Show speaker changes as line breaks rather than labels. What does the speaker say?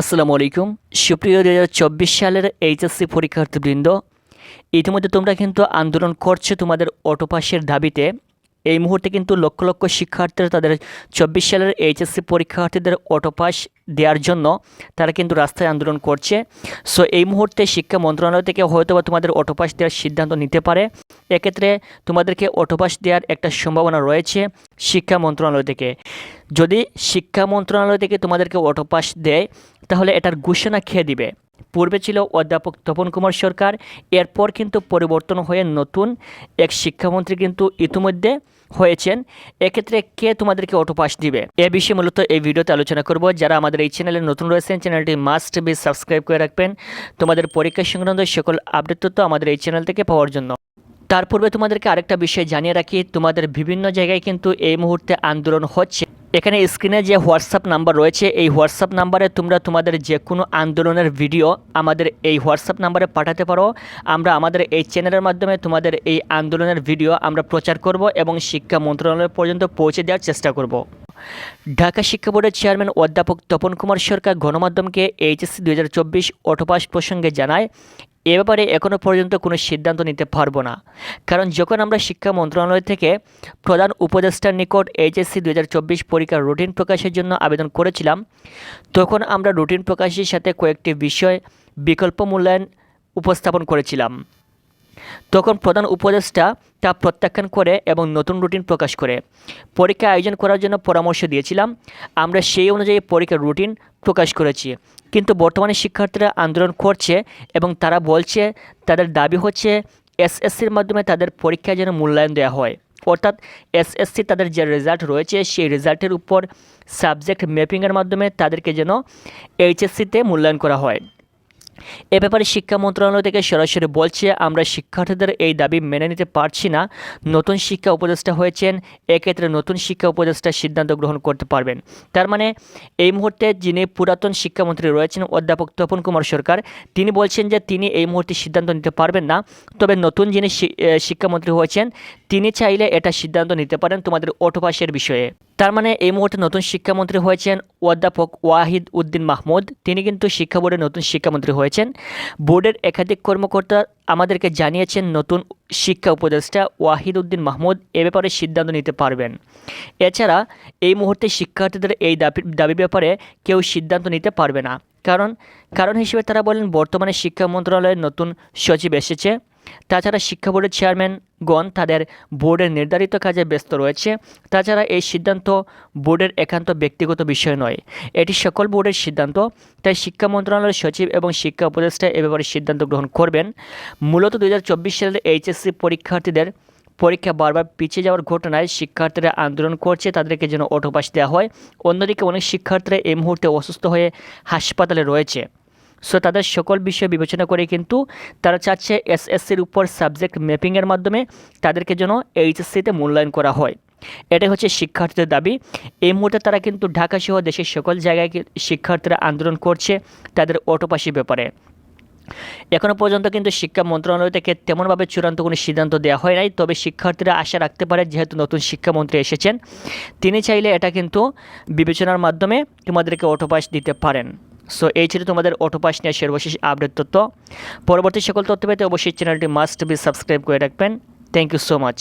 আসসালামু আলাইকুম। সুপ্রিয় দু হাজার চব্বিশ সালের এইচএসসি পরীক্ষার্থীবৃন্দ, ইতিমধ্যে তোমরা কিন্তু আন্দোলন করছ তোমাদের অটোপাসের দাবিতে। এই মুহূর্তে কিন্তু লক্ষ লক্ষ শিক্ষার্থীরা তাদের চব্বিশ সালের এইচএসসি পরীক্ষার্থীদের অটোপাস দেওয়ার জন্য তারা কিন্তু রাস্তায় আন্দোলন করছে। সো এই মুহূর্তে শিক্ষা মন্ত্রণালয় থেকে হয়তো বা তোমাদের অটোপাস দেওয়ার সিদ্ধান্ত নিতে পারে। এক্ষেত্রে তোমাদেরকে অটোপাস দেওয়ার একটা সম্ভাবনা রয়েছে শিক্ষা মন্ত্রণালয় থেকে। যদি শিক্ষা মন্ত্রণালয় থেকে তোমাদেরকে অটোপাস দেয়, তাহলে এটার ঘোষণা খেয়ে দিবে? পূর্বে ছিল অধ্যাপক তপন কুমার সরকার, এরপর কিন্তু পরিবর্তন হয়ে নতুন এক শিক্ষামন্ত্রী কিন্তু ইতিমধ্যে হয়েছেন। এক্ষেত্রে কে তোমাদেরকে অটোপাস দিবে? এ বিষয়ে মূলত এই ভিডিওতে আলোচনা করব। যারা আমাদের এই চ্যানেলে নতুন রয়েছেন, চ্যানেলটি মাস্ট বি সাবস্ক্রাইব করে রাখবেন। তোমাদের পরীক্ষা সংক্রান্ত সকল আপডেট তথ্য আমাদের এই চ্যানেল থেকে পাওয়ার জন্য। তার পূর্বে তোমাদেরকে আরেকটা বিষয় জানিয়ে রাখি, তোমাদের বিভিন্ন জায়গায় কিন্তু এই মুহূর্তে আন্দোলন হচ্ছে। এখানে স্ক্রিনে যে হোয়াটসঅ্যাপ নাম্বার রয়েছে, এই হোয়াটসঅ্যাপ নাম্বারে তোমরা তোমাদের যে কোনো আন্দোলনের ভিডিও আমাদের এই হোয়াটসঅ্যাপ নাম্বারে পাঠাতে পারো। আমরা আমাদের এই চ্যানেলের মাধ্যমে তোমাদের এই আন্দোলনের ভিডিও আমরা প্রচার করব এবং শিক্ষা মন্ত্রণালয় পর্যন্ত পৌঁছে দেওয়ার চেষ্টা করব। ঢাকা শিক্ষা বোর্ডের চেয়ারম্যান অধ্যাপক তপন কুমার সরকার গণমাধ্যমকে এইচএসসি দু হাজার চব্বিশ অটোপাস প্রসঙ্গে জানায়, এ ব্যাপারে এখনও পর্যন্ত কোনো সিদ্ধান্ত নিতে পারব না। কারণ যখন আমরা শিক্ষা মন্ত্রণালয় থেকে প্রধান উপদেষ্টার নিকট এইচএসসি দু হাজার চব্বিশ পরীক্ষার রুটিন প্রকাশের জন্য আবেদন করেছিলাম, তখন আমরা রুটিন প্রকাশের সাথে কয়েকটি বিষয় বিকল্প মূল্যায়ন উপস্থাপন করেছিলাম। তখন প্রধান উপদেষ্টা তা প্রত্যাখ্যান করে এবং নতুন রুটিন প্রকাশ করে। পরীক্ষা আয়োজন করার জন্য পরামর্শ দিয়েছিলাম। আমরা সেই অনুযায়ী পরীক্ষার রুটিন প্রকাশ করেছি। কিন্তু বর্তমানে শিক্ষার্থীরা আন্দোলন করছে এবং তারা বলছে, তাদের দাবি হচ্ছে এসএসসির মাধ্যমে তাদের পরীক্ষা যেন মূল্যায়ন দেওয়া হয়। অর্থাৎ এসএসসি তাদের যে রেজাল্ট রয়েছে, সেই রেজাল্টের উপর সাবজেক্ট ম্যাপিংয়ের মাধ্যমে তাদেরকে যেন এইচএসসিতে মূল্যায়ন করা হয়। এ ব্যাপারে শিক্ষা মন্ত্রণালয় থেকে সরাসরি বলছে, আমরা শিক্ষার্থীদের এই দাবি মেনে নিতে পারছি না। নতুন শিক্ষা উপদেষ্টা হয়েছেন, এক্ষেত্রে নতুন শিক্ষা উপদেষ্টা সিদ্ধান্ত গ্রহণ করতে পারবেন। তার মানে এই মুহূর্তে যিনি পুরাতন শিক্ষামন্ত্রী রয়েছেন, অধ্যাপক তপন কুমার সরকার, তিনি বলছেন যে তিনি এই মুহূর্তে সিদ্ধান্ত নিতে পারবেন না। তবে নতুন যিনি শিক্ষামন্ত্রী হয়েছেন, তিনি চাইলে এটা সিদ্ধান্ত নিতে পারেন তোমাদের অটোপাসের বিষয়ে। তার মানে এই মুহূর্তে নতুন শিক্ষামন্ত্রী হয়েছেন অধ্যাপক ওয়াহিদ উদ্দিন মাহমুদ। তিনি কিন্তু শিক্ষা বোর্ডের নতুন শিক্ষামন্ত্রী হয়েছেন বোর্ডের একাধিক কর্মকর্তা আমাদেরকে জানিয়েছেন, নতুন শিক্ষা উপদেষ্টা ওয়াহিদ উদ্দিন মাহমুদ এ ব্যাপারে সিদ্ধান্ত নিতে পারবেন। এছাড়া এই মুহূর্তে শিক্ষার্থীদের এই দাবি, দাবির ব্যাপারে কেউ সিদ্ধান্ত নিতে পারবে না। কারণ কারণ হিসেবে তারা বলেন, বর্তমানে শিক্ষা মন্ত্রণালয়ের নতুন সচিব এসেছে। তাছাড়া শিক্ষা বোর্ডের চেয়ারম্যানগণ তাদের বোর্ডের নির্ধারিত কাজে ব্যস্ত রয়েছে। তাছাড়া এই সিদ্ধান্ত বোর্ডের একান্ত ব্যক্তিগত বিষয় নয়। এটি সকল বোর্ডের সিদ্ধান্ত, তাই শিক্ষা মন্ত্রণালয়ের সচিব এবং শিক্ষা উপদেষ্টা এ ব্যাপারে সিদ্ধান্ত গ্রহণ করবেন। মূলত দু হাজার চব্বিশ সালের এইচএসসি পরীক্ষার্থীদের পরীক্ষা বারবার পিছিয়ে যাওয়ার ঘটনায় শিক্ষার্থীরা আন্দোলন করছে, তাদেরকে যেন অটোপাস দেওয়া হয়। অন্যদিকে অনেক শিক্ষার্থীরা এই মুহূর্তে অসুস্থ হয়ে হাসপাতালে রয়েছে। সো তাদের সকল বিষয় বিবেচনা করে কিন্তু তারা চাচ্ছে এসএসসির উপর সাবজেক্ট ম্যাপিংয়ের মাধ্যমে তাদেরকে যেন এইচএসসিতে মূল্যায়ন করা হয়। এটাই হচ্ছে শিক্ষার্থীদের দাবি। এই মুহূর্তে তারা কিন্তু ঢাকা সহ দেশের সকল জায়গায় শিক্ষার্থীরা আন্দোলন করছে তাদের অটোপাসি ব্যাপারে। এখনও পর্যন্ত কিন্তু শিক্ষা মন্ত্রণালয় থেকে তেমনভাবে চূড়ান্ত কোনো সিদ্ধান্ত দেওয়া হয় নাই, তবে শিক্ষার্থীরা আশা রাখতে পারে যেহেতু নতুন শিক্ষামন্ত্রী এসেছেন, তিনি চাইলে এটা কিন্তু বিবেচনার মাধ্যমে তোমাদেরকে অটোপাস দিতে পারেন। সো এই ছিল তোমাদের অটোপাস নিয়ে সর্বশেষ আপডেট তথ্য। পরবর্তী সকল তথ্য পেতে অবশ্যই চ্যানেলটি মাস্ট বি সাবস্ক্রাইব করে রাখবেন। Thank you so much